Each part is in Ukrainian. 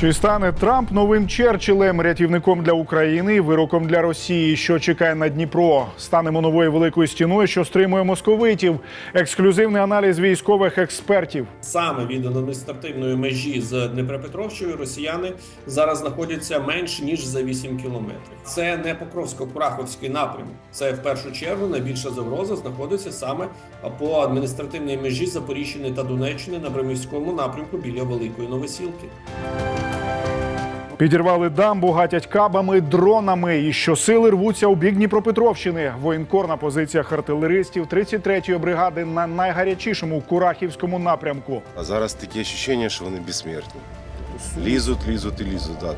Чи стане Трамп новим Черчиллем, рятівником для України, вироком для Росії, що чекає на Дніпро? Станемо новою великою стіною, що стримує московитів. Ексклюзивний аналіз військових експертів. Саме від адміністративної межі з Дніпропетровщиною росіяни зараз знаходяться менш ніж за 8 кілометрів. Це не Покровсько-Кураховський напрямок. Це в першу чергу найбільша загроза знаходиться саме по адміністративній межі Запоріжжя та Донеччини на Бремівському напрямку біля Великої Новосілки. Підірвали дамбу, гатять кабами, дронами. І щосили рвуться у бік Дніпропетровщини. Воєнкор на позиціях артилеристів 33-ї бригади на найгарячішому Курахівському напрямку. А зараз таке відчуття, що вони безсмертні. Лізуть, лізуть і лізуть. Да.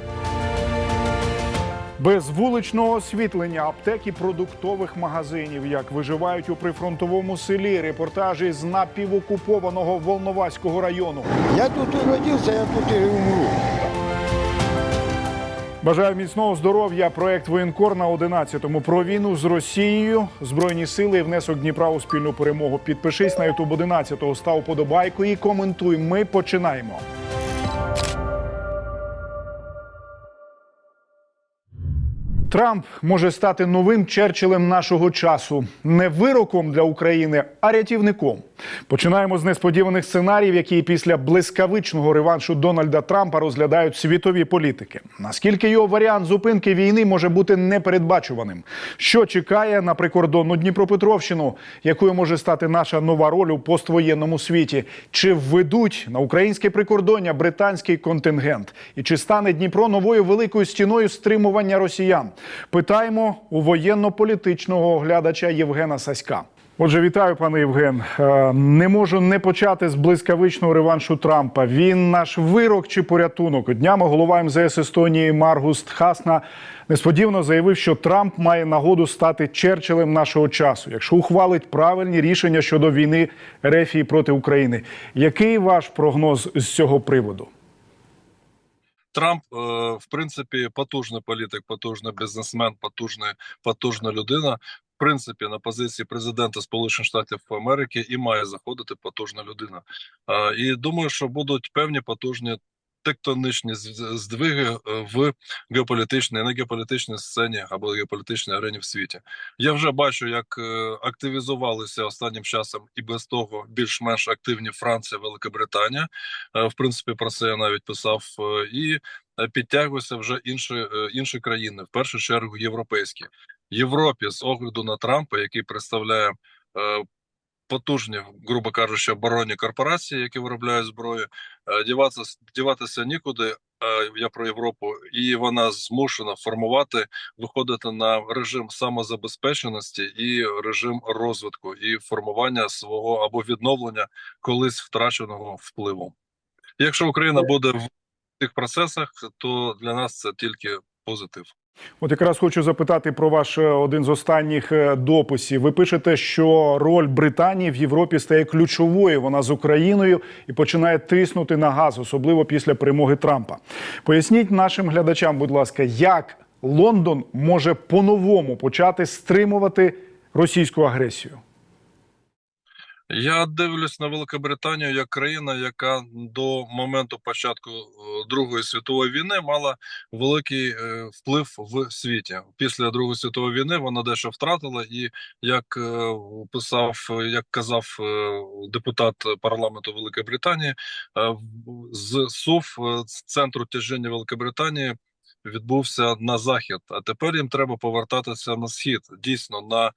Без вуличного освітлення, аптеки продуктових магазинів, як виживають у прифронтовому селі. Репортажі з напівокупованого Волноваського району. Я тут уродился, я тут и умру. Бажаю міцного здоров'я. Проект воєнкор на 11-му. Про війну з Росією, збройні сили і внесок Дніпра у спільну перемогу. Підпишись на Ютуб 11-го, став подобайку і коментуй. Ми починаємо. Трамп може стати новим Черчиллем нашого часу, не вироком для України, а рятівником. Починаємо з несподіваних сценаріїв, які після блискавичного реваншу Дональда Трампа розглядають світові політики. Наскільки його варіант зупинки війни може бути непередбачуваним? Що чекає на прикордонну Дніпропетровщину, якою може стати наша нова роль у поствоєнному світі? Чи введуть на українське прикордоння британський контингент? І чи стане Дніпро новою великою стіною стримування росіян? Питаємо у воєнно-політичного оглядача Євгена Саська. Отже, вітаю, пане Євген. Е, Не можу не почати з блискавичного реваншу Трампа. Він наш вирок чи порятунок. Днями голова МЗС Естонії Маргуст Хасна несподівано заявив, що Трамп має нагоду стати Черчиллем нашого часу, якщо ухвалить правильні рішення щодо війни Рефії проти України. Який ваш прогноз з цього приводу? Трамп, е, в принципі, потужний політик, потужний бізнесмен, потужний, потужна людина. В принципі, на позиції президента Сполучених Штатів Америки і має заходити потужна людина. І думаю, що будуть певні потужні тектонічні здвиги е, в геополітичній, на геополітичній сцені або геополітичній арені в світі. Я вже бачу, як е, активізувалися останнім часом і без того більш-менш активні Франція, Великобританія. Е, В принципі, про це я навіть писав і підтягуються вже інші, інші країни, в першу чергу європейські. Європі з огляду на Трампа, який представляє потужні, грубо кажучи, оборонні корпорації, які виробляють зброю, е, діватися, діватися нікуди. е, Я про Європу, і вона змушена формувати, виходити на режим самозабезпеченості і режим розвитку, і формування свого або відновлення колись втраченого впливу. Якщо Україна буде в цих процесах, то для нас це тільки позитив. От якраз хочу запитати про ваш е, один з останніх е, дописів. Ви пишете, що роль Британії в Європі стає ключовою. Вона з Україною і починає тиснути на газ, особливо після перемоги Трампа. Поясніть нашим глядачам, будь ласка, як Лондон може по-новому почати стримувати російську агресію? Я дивлюсь на Великобританію як країна, яка до моменту початку е, Другої світової війни мала великий е, вплив в світі. Після Другої світової війни вона дещо втратила, і як е, писав, як казав депутат парламенту Великої Британії, е, в- з СУВ з центру тяжіння Великобританії. Відбувся на захід, а тепер їм треба повертатися на схід. Дійсно, на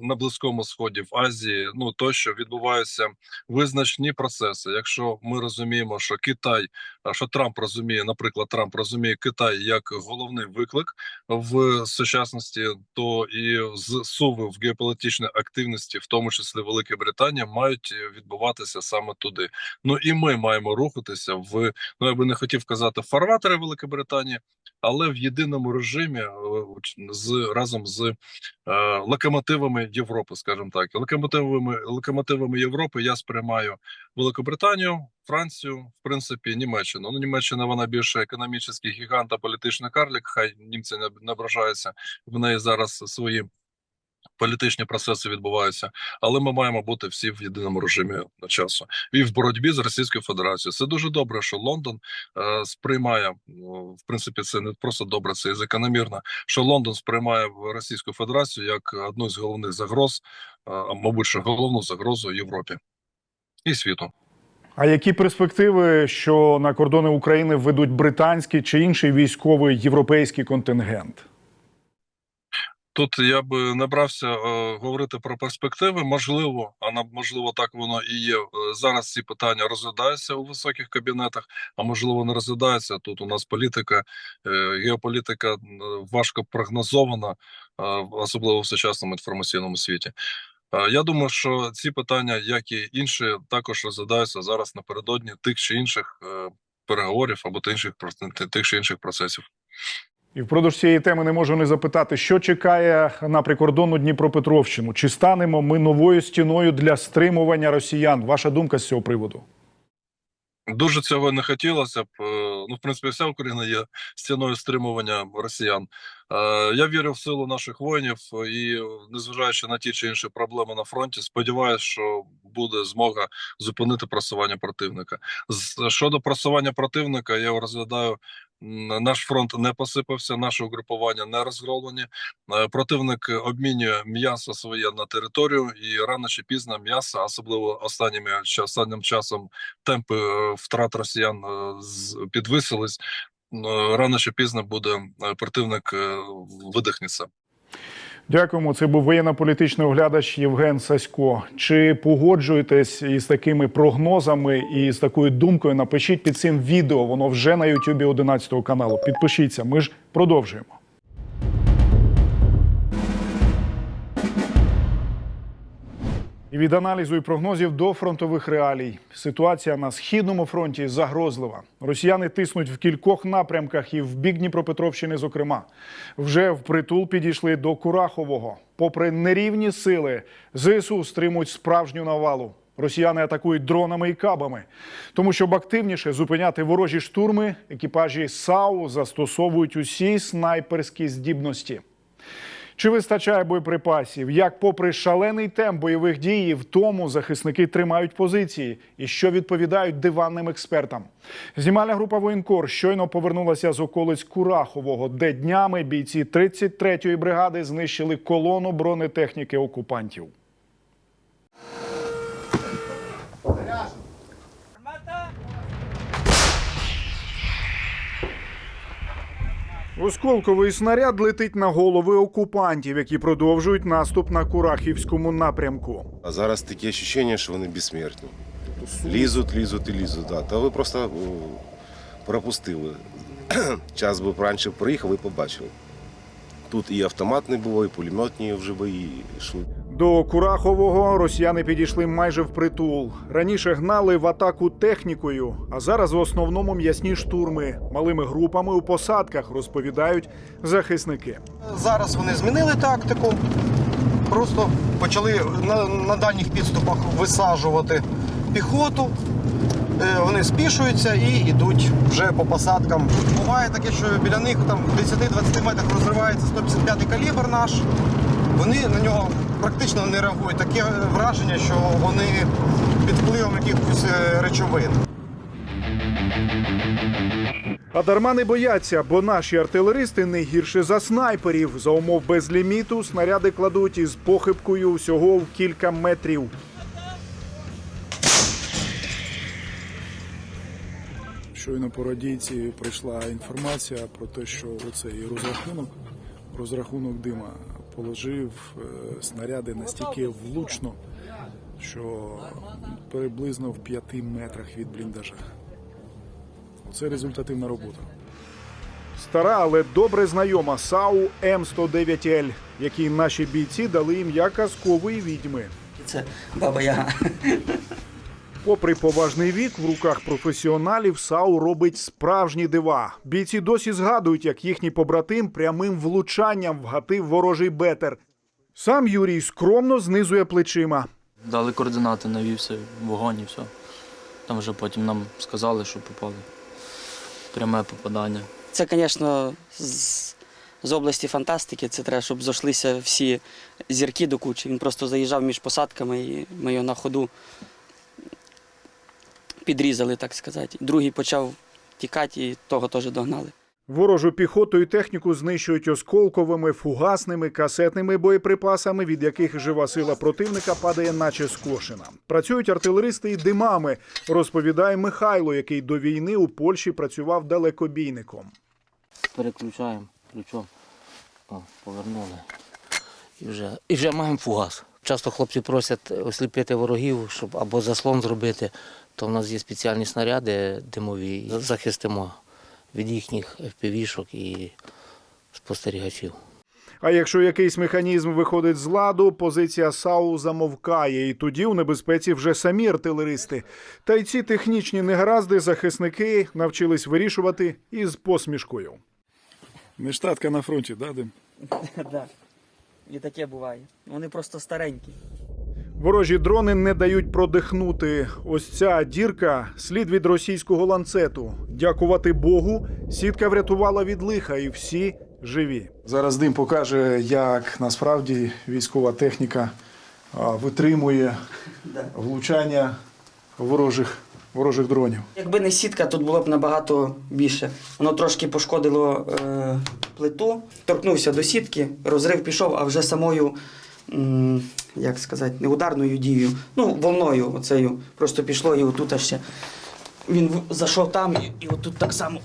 на близькому сході, в Азії, ну тощо відбуваються визначні процеси. Якщо ми розуміємо, що Китай, що Трамп розуміє, наприклад, Трамп розуміє Китай як головний виклик в сучасності, то і з суви в геополітичній активності, в тому числі Великої Британії, мають відбуватися саме туди. Ну і ми маємо рухатися в ну я би не хотів казати фарватери Великої Британії, але в єдиному режимі е, з разом з е, локомотивами Європи, скажімо так, локомотивами локомотивами Європи я сприймаю Великобританію, Францію, в принципі, Німеччину. Ну, Німеччина вона більше економічний гігант, та політичний карлік. Хай німці не, ображаються. В неї зараз свої політичні процеси відбуваються, але ми маємо бути всі в єдиному режимі на часу і в боротьбі з Російською Федерацією. Це дуже добре, що Лондон е, сприймає ну, в принципі. Це не просто добре, це і закономірно, що Лондон сприймає Російську Федерацію як одну з головних загроз, е, а мабуть, що головну загрозу Європі і світу. А які перспективи, що на кордони України введуть британський чи інший військовий європейський контингент? Тут я би не брався е, говорити про перспективи. Можливо, а можливо, так воно і є. Е, Зараз ці питання розглядаються у високих кабінетах, а можливо, не розглядаються. Тут у нас політика, е, геополітика е, важко прогнозована, е, особливо в сучасному інформаційному світі. Е, Я думаю, що ці питання, як і інші, також розглядаються зараз напередодні тих чи інших е, переговорів або тих інших тих чи інших процесів. І впродовж цієї теми не можу не запитати, що чекає на прикордонну Дніпропетровщину. Чи станемо ми новою стіною для стримування росіян? Ваша думка з цього приводу? Дуже цього не хотілося б. Е, Ну, в принципі, вся Україна є стіною стримування росіян. Е, Я вірю в силу наших воїнів і, незважаючи на ті чи інші проблеми на фронті, сподіваюся, що буде змога зупинити просування противника. Щодо просування противника, я розглядаю. Наш фронт не посипався, наше угрупування не розгромлені. Е, Противник обмінює м'ясо своє на територію, і рано чи пізно м'ясо, особливо останніми чи останнім часом, темпи е, втрат росіян е, підвисились. Рано чи пізно буде противник видихнеться. Дякуємо. Це був воєнно-політичний оглядач Євген Сасько. Чи погоджуєтесь із такими прогнозами і з такою думкою? Напишіть під цим відео. Воно вже на Ютубі 11 каналу. Підпишіться. Ми ж продовжуємо. І від аналізу і прогнозів до фронтових реалій. Ситуація на східному фронті загрозлива. Росіяни тиснуть в кількох напрямках і в бік Дніпропетровщини, зокрема. Вже впритул підійшли до Курахового. Попри нерівні сили, ЗСУ стримують справжню навалу. Росіяни атакують дронами і кабами. Тому щоб активніше зупиняти ворожі штурми, екіпажі САУ застосовують усі снайперські здібності. Чи вистачає боєприпасів? Як, попри шалений темп бойових дій, в тому захисники тримають позиції і що відповідають диванним експертам? Знімальна група воєнкор щойно повернулася з околиць Курахового, де днями бійці 33-ї бригади знищили колону бронетехніки окупантів. Осколковий снаряд летить на голови окупантів, які продовжують наступ на Курахівському напрямку. А зараз таке відчуття, що вони безсмертні. Лізуть, лізуть і лізуть. Да. Та ви просто пропустили. Час би раніше приїхав і побачив. Тут і автоматний було, і пулеметні вже бої йшли. До Курахового росіяни підійшли майже впритул. Раніше гнали в атаку технікою, а зараз в основному м'ясні штурми малими групами у посадках розповідають захисники. Зараз вони змінили тактику. Просто почали на, на дальніх підступах висаджувати піхоту. Е, Вони спішуються і йдуть вже по посадкам. Буває таке, що біля них там в 10-20 метрах розривається 155 калібр наш. Вони на нього практично не реагують. Таке враження, що вони під впливом якихось е, речовин. А дарма не бояться, бо наші артилеристи не гірше за снайперів. За умов безліміту снаряди кладуть із похибкою всього в кілька метрів. Щойно по радійці прийшла інформація про те, що оцей розрахунок, розрахунок дима положив е, снаряди настільки влучно, що приблизно в п'яти метрах від бліндажа. Це результативна робота. Стара, але добре знайома САУ М109Л, якій наші бійці дали ім'я казкової відьми. Це баба Яга. Попри поважний вік, в руках професіоналів САУ робить справжні дива. Бійці досі згадують, як їхній побратим прямим влучанням вгатив ворожий бетер. Сам Юрій скромно знизує плечима. Дали координати, навівся вогонь і все. Там вже потім нам сказали, що попали. Пряме попадання. Це, звісно, з- з області фантастики. Це треба, щоб зійшлися всі зірки до кучі. Він просто заїжджав між посадками і ми його на ходу підрізали, так сказати. Другий почав тікати і того теж догнали. Ворожу піхоту і техніку знищують осколковими, фугасними, касетними боєприпасами, від яких жива сила противника падає, наче скошена. Працюють артилеристи і димами, розповідає Михайло, який до війни у Польщі працював далекобійником. переключаємо ключом. О, повернули. І вже, і вже маємо фугас. Часто хлопці просять осліпити ворогів, щоб або заслон зробити, то в нас є спеціальні снаряди димові. і Захистимо від їхніх FPV-шок і спостерігачів. А якщо якийсь механізм виходить з ладу, позиція САУ замовкає, і тоді у небезпеці вже самі артилеристи. Та й ці технічні негаразди захисники навчились вирішувати із посмішкою. Не штатка на фронті, да, Дим? Так. І таке буває. Вони просто старенькі. Ворожі дрони не дають продихнути. Ось ця дірка слід від російського ланцету. Дякувати Богу, сітка врятувала від лиха, і всі живі. Зараз дим покаже, як насправді військова техніка витримує влучання ворожих, ворожих дронів. Якби не сітка, тут було б набагато більше. Воно трошки пошкодило е, плиту, торкнувся до сітки, розрив пішов, а вже самою, м, як сказати, не ударною дією, ну, волною оцею просто пішло і отут ще. Він зайшов там і, і отут так само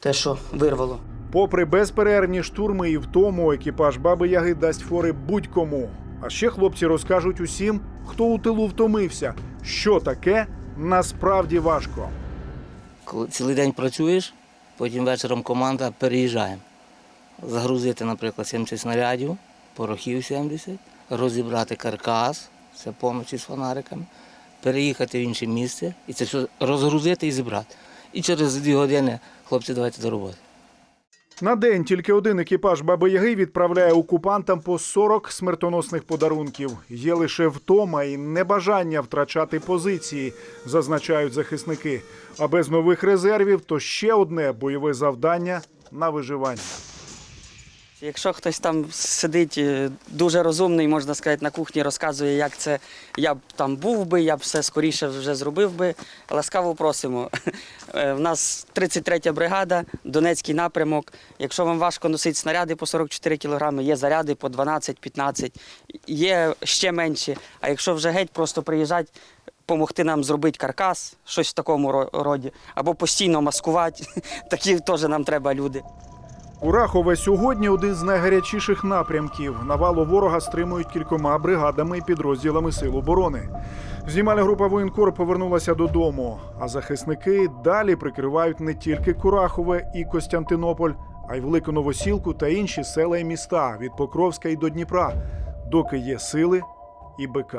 те, що вирвало. Попри безперервні штурми і втому, екіпаж Баби Яги дасть фори будь-кому. А ще хлопці розкажуть усім, хто у тилу втомився, що таке насправді важко. Коли цілий день працюєш, потім вечором команда переїжджаємо. Загрузити, наприклад, 70 снарядів, порохів 70, розібрати каркас, це поночі з фонариками, переїхати в інше місце і це все розгрузити і зібрати. І через дві години хлопці давайте до роботи. На день тільки один екіпаж Баби Яги відправляє окупантам по 40 смертоносних подарунків. Є лише втома і небажання втрачати позиції, зазначають захисники. А без нових резервів то ще одне бойове завдання на виживання. Якщо хтось там сидить е, дуже розумний, можна сказати, на кухні розказує, як це я б там був би, я б все скоріше вже зробив би. Ласкаво просимо. Е, В нас 33-я бригада, Донецький напрямок. Якщо вам важко носити снаряди по 44 кілограми, є заряди по 12-15, є ще менші. А якщо вже геть просто приїжджати, допомогти нам зробити каркас, щось в такому роді, або постійно маскувати, такі теж нам треба люди. Урахове сьогодні один з найгарячіших напрямків. Навалу ворога стримують кількома бригадами і підрозділами сил оборони. Знімальна група воєнкор повернулася додому, а захисники далі прикривають не тільки Курахове і Костянтинополь, а й Велику Новосілку та інші села і міста від Покровська і до Дніпра, доки є сили і БК.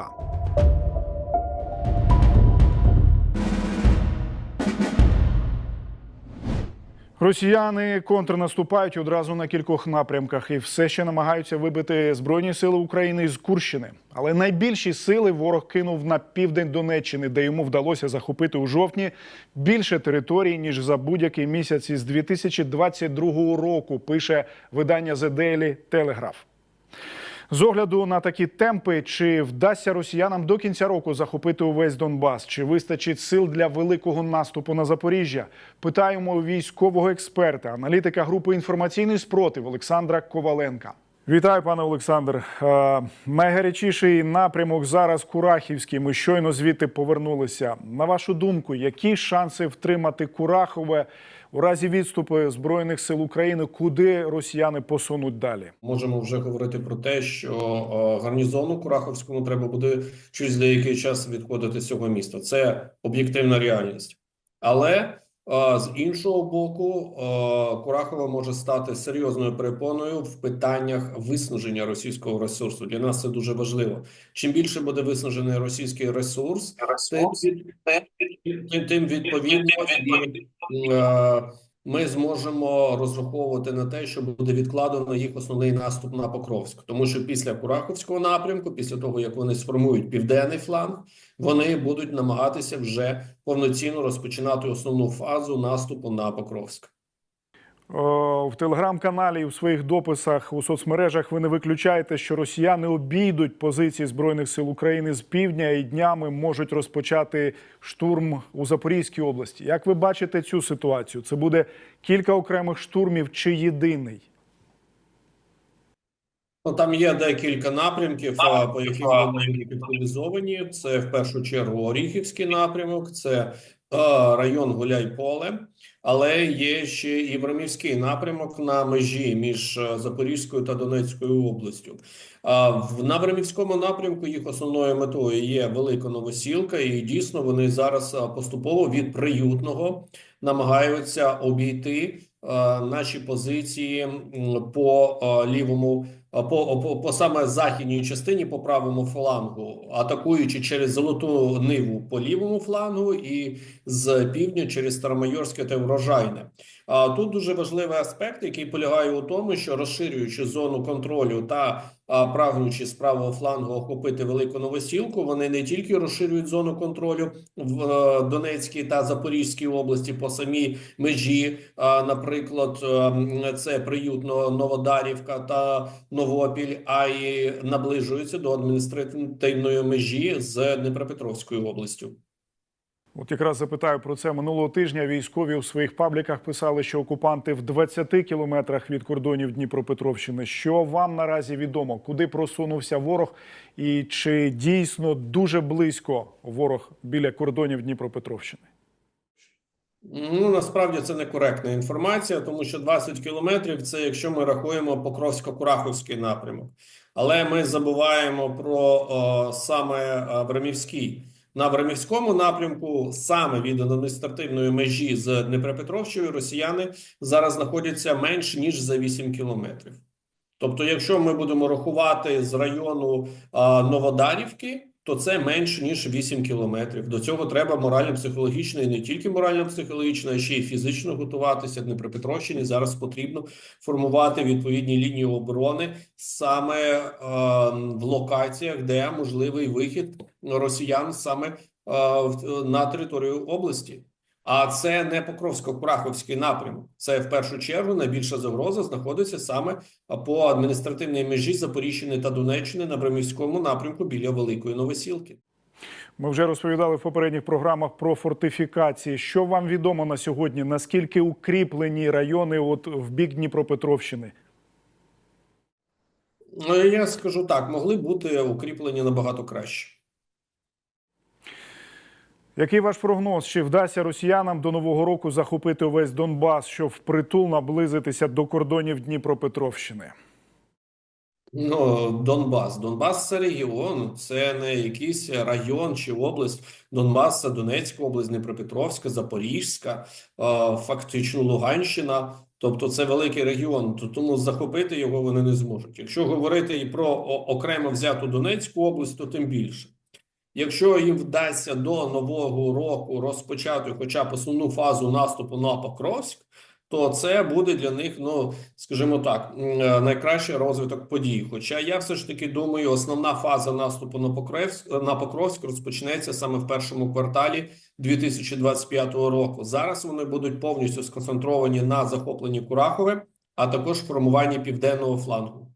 Росіяни контрнаступають одразу на кількох напрямках і все ще намагаються вибити збройні сили України з Курщини. Але найбільші сили ворог кинув на південь Донеччини, де йому вдалося захопити у жовтні більше територій ніж за будь-який місяць із 2022 року. Пише видання The Daily Telegraph. З огляду на такі темпи, чи вдасться росіянам до кінця року захопити увесь Донбас, чи вистачить сил для великого наступу на Запоріжжя? Питаємо військового експерта, аналітика групи інформаційний спротив Олександра Коваленка. Вітаю, пане Олександр. Е, найгарячіший напрямок зараз Курахівський. Ми щойно звідти повернулися. На вашу думку, які шанси втримати Курахове у разі відступу збройних сил України? Куди росіяни посунуть далі? Можемо вже говорити про те, що е, гарнізону Кураховському треба буде через деякий час відходити з цього міста. Це об'єктивна реальність. Але з іншого боку, Курахова може стати серйозною перепоною в питаннях виснаження російського ресурсу. Для нас це дуже важливо. Чим більше буде виснажений російський ресурс, тим, тим, відповідно е, ми зможемо розраховувати на те, що буде відкладено їх основний наступ на Покровськ, тому що після Кураховського напрямку, після того як вони сформують південний фланг, вони будуть намагатися вже повноцінно розпочинати основну фазу наступу на Покровськ. О, В телеграм-каналі і в своїх дописах у соцмережах ви не виключаєте, що росіяни обійдуть позиції збройних сил України з півдня і днями можуть розпочати штурм у Запорізькій області. Як ви бачите цю ситуацію? Це буде кілька окремих штурмів чи єдиний? Ну, там є декілька напрямків, а, по яких вони підполізовані. Це в першу чергу Оріхівський напрямок, це е, район Гуляйполе, але є ще і Брамівський напрямок на межі між е, Запорізькою та Донецькою областю. На Брамівському напрямку їх основною метою є Велика Новосілка, і дійсно вони зараз поступово від приютного намагаються обійти е, наші позиції по е, лівому. По, по, по саме західній частині по правому флангу, атакуючи через золоту ниву по лівому флангу і з півдня через Старомайорське та Врожайне. А тут дуже важливий аспект, який полягає у тому, що розширюючи зону контролю та прагнучи з правого флангу охопити велику новосілку, вони не тільки розширюють зону контролю в е, Донецькій та Запорізькій області по самій межі. Наприклад, е, це приютно Новодарівка та Новопіль, а й наближуються до адміністративної межі з Дніпропетровською областю. От якраз запитаю про це минулого тижня. Військові у своїх пабліках писали, що окупанти в 20 кілометрах від кордонів Дніпропетровщини. Що вам наразі відомо? Куди просунувся ворог, і чи дійсно дуже близько ворог біля кордонів Дніпропетровщини? Ну насправді це некоректна інформація, тому що 20 кілометрів це якщо ми рахуємо Покровсько-Кураховський напрямок, але ми забуваємо про о, саме е, Брамівський. На Вермівському напрямку, саме від адміністративної межі з Дніпропетровщиною, росіяни зараз знаходяться менш ніж за 8 кілометрів. Тобто, якщо ми будемо рахувати з району а, Новодарівки, то це менше ніж 8 кілометрів. До цього треба морально-психологічно і не тільки морально-психологічно, а ще й фізично готуватися. Дніпропетровщині зараз потрібно формувати відповідні лінії оборони саме е, в локаціях, де можливий вихід росіян саме е, в- на територію області. А це не Покровсько-Кураховський напрямок. Це в першу чергу найбільша загроза знаходиться саме по адміністративній межі Запоріжжя та Донеччини на Брамівському напрямку біля Великої Новосілки. Ми вже розповідали в попередніх програмах про фортифікації. Що вам відомо на сьогодні? Наскільки укріплені райони от в бік Дніпропетровщини? Ну, я скажу так, могли бути укріплені набагато краще. Який ваш прогноз? Чи вдасться росіянам до нового року захопити увесь Донбас, щоб впритул наблизитися до кордонів Дніпропетровщини? Ну, Донбас. Донбас це регіон, це не якийсь район чи область. Донбас це Донецька область, Дніпропетровська, Запорізька, фактично Луганщина. Тобто це великий регіон, то тому захопити його вони не зможуть. Якщо говорити і про окремо взяту Донецьку область, то тим більше. Якщо їм вдасться до нового року розпочати хоча б основну фазу наступу на Покровськ, то це буде для них, ну скажімо так, е, найкращий розвиток подій. Хоча я все ж таки думаю, основна фаза наступу на Покровськ на Покровськ розпочнеться саме в першому кварталі 2025 року. Зараз вони будуть повністю сконцентровані на захопленні Курахове, а також формуванні південного флангу.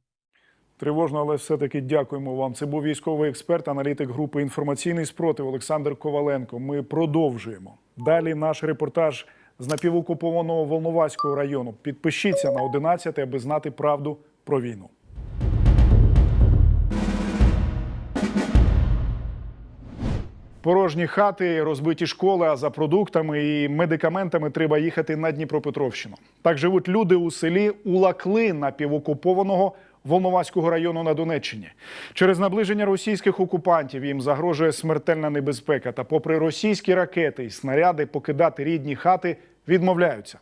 Тривожно, але все-таки дякуємо вам. Це був військовий експерт, аналітик групи інформаційний спротив Олександр Коваленко. Ми продовжуємо. Далі наш репортаж з напівокупованого Волноваського району. Підпишіться на 11, аби знати правду про війну. Порожні хати, розбиті школи, а за продуктами і медикаментами треба їхати на Дніпропетровщину. Так живуть люди у селі Улакли напівокупованого Волноваського району на Донеччині. Через наближення російських окупантів їм загрожує смертельна небезпека. Та, попри російські ракети і снаряди, покидати рідні хати відмовляються.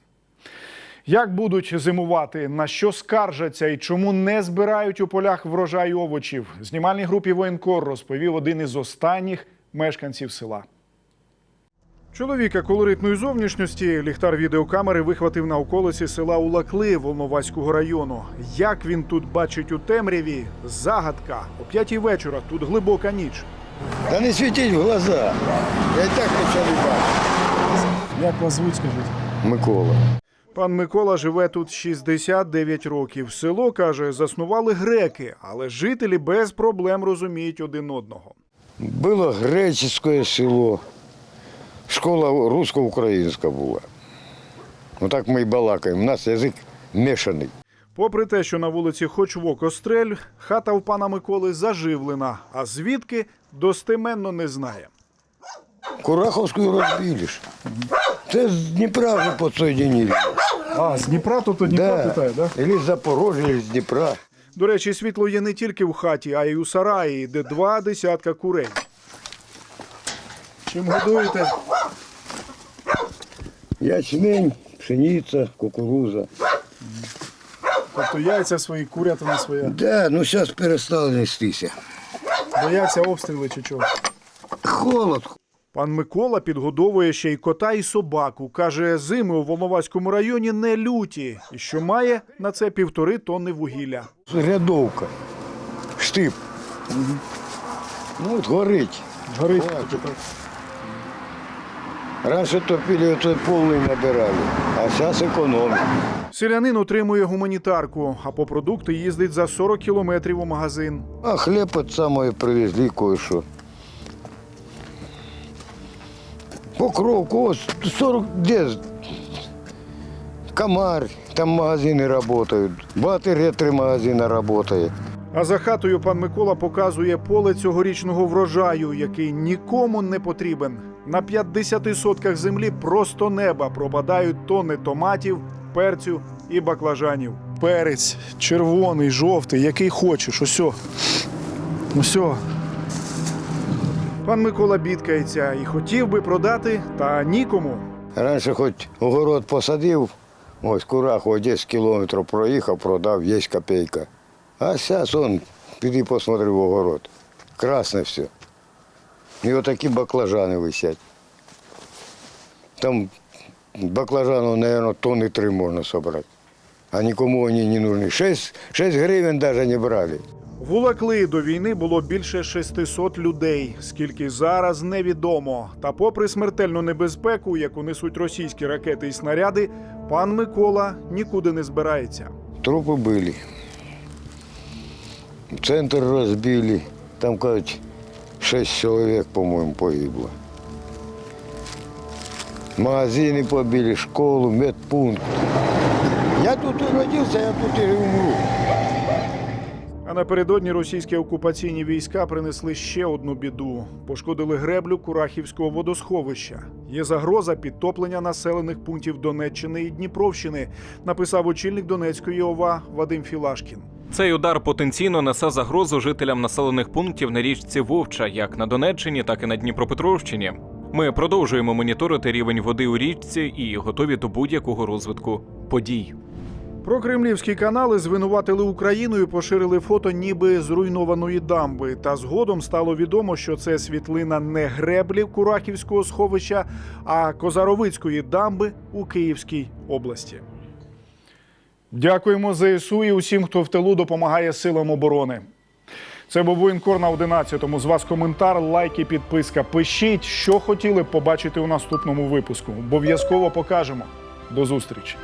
Як будуть зимувати, на що скаржаться і чому не збирають у полях врожай овочів? Знімальній групі воєнкор розповів один із останніх мешканців села. Чоловіка колоритної зовнішності ліхтар відеокамери вихватив на околиці села Улакли Волноваського району. Як він тут бачить у темряві? Загадка. О п'ятій вечора тут глибока ніч. Та не світіть в глаза. Я і так не бачу. Як вас звуть, скажіть? Микола. Пан Микола живе тут 69 років. Село каже, заснували греки, але жителі без проблем розуміють один одного. Було греческое село. Школа русско-українська була. Отак ми і балакаємо. У нас язик мішаний. Попри те, що на вулиці хоч в око хата у пана Миколи заживлена, а звідки достеменно не знає. Кураховську розбили ж. Це з Дніпра вже підсоєдинили. А, з Дніпра то то Да. Или з Запорожжя, или з Дніпра. До речі, світло є не тільки в хаті, а й у сараї, де два десятка курей. Чим годуєте? Ячмень, пшениця, кукуруза. Тобто яйця свої, курятина своя. Да, ну зараз перестали нестися. Бояться обстріли чи чого. Холод. Пан Микола підгодовує ще й кота і собаку. Каже, зими у Волноваському районі не люті, і що має на це півтори тонни вугілля. Рядовка. Штип. Ну от горить. Горить. Раніше топили, то повний набирали, а зараз економимо. Селянин отримує гуманітарку, а по продукти їздить за 40 кілометрів у магазин. А хліб от самое привезли кое-що. Покровку, ось 40, де? Комар, там магазини працюють. Батарея три магазини працює. А за хатою пан Микола показує поле цьогорічного врожаю, який нікому не потрібен. На 50 сотках землі просто неба пропадають тонни томатів, перцю і баклажанів. Перець червоний, жовтий, який хочеш. Осьо. Осьо. Пан Микола бідкається і хотів би продати, та нікому. Раніше хоч огород посадив, ось кураху 10 кілометрів проїхав, продав, є копійка. А зараз он, піди посмотри в огород. Красне все. І отакі баклажани висять. Там баклажанів, мабуть, тонни три можна зібрати. А нікому вони не нужны. 6, 6 гривень навіть не брали. Вулакли до війни було більше 600 людей. Скільки зараз невідомо. Та, попри смертельну небезпеку, яку несуть російські ракети і снаряди, пан Микола нікуди не збирається. Трупы были. Центр разбили. Там, кажуть, шесть человек, по-моему, погибло. Магазины побили, школу, медпункт. Я тут и родился, я тут и умру. А напередодні російські окупаційні війська принесли ще одну біду: пошкодили греблю Курахівського водосховища. Є загроза підтоплення населених пунктів Донеччини і Дніпровщини, написав очільник Донецької ОВА Вадим Філашкін. Цей удар потенційно несе загрозу жителям населених пунктів на річці Вовча, як на Донеччині, так і на Дніпропетровщині. Ми продовжуємо моніторити рівень води у річці і готові до будь-якого розвитку подій. Прокремлівські канали звинуватили Україну і поширили фото ніби зруйнованої дамби. Та згодом стало відомо, що це світлина не греблі Курахівського сховища, а Козаровицької дамби у Київській області. Дякуємо ЗСУ і усім, хто в тилу допомагає силам оборони. Це був воєнкор на 11-му. З вас коментар, лайк і підписка. Пишіть, що хотіли б побачити у наступному випуску. Обов'язково покажемо. До зустрічі!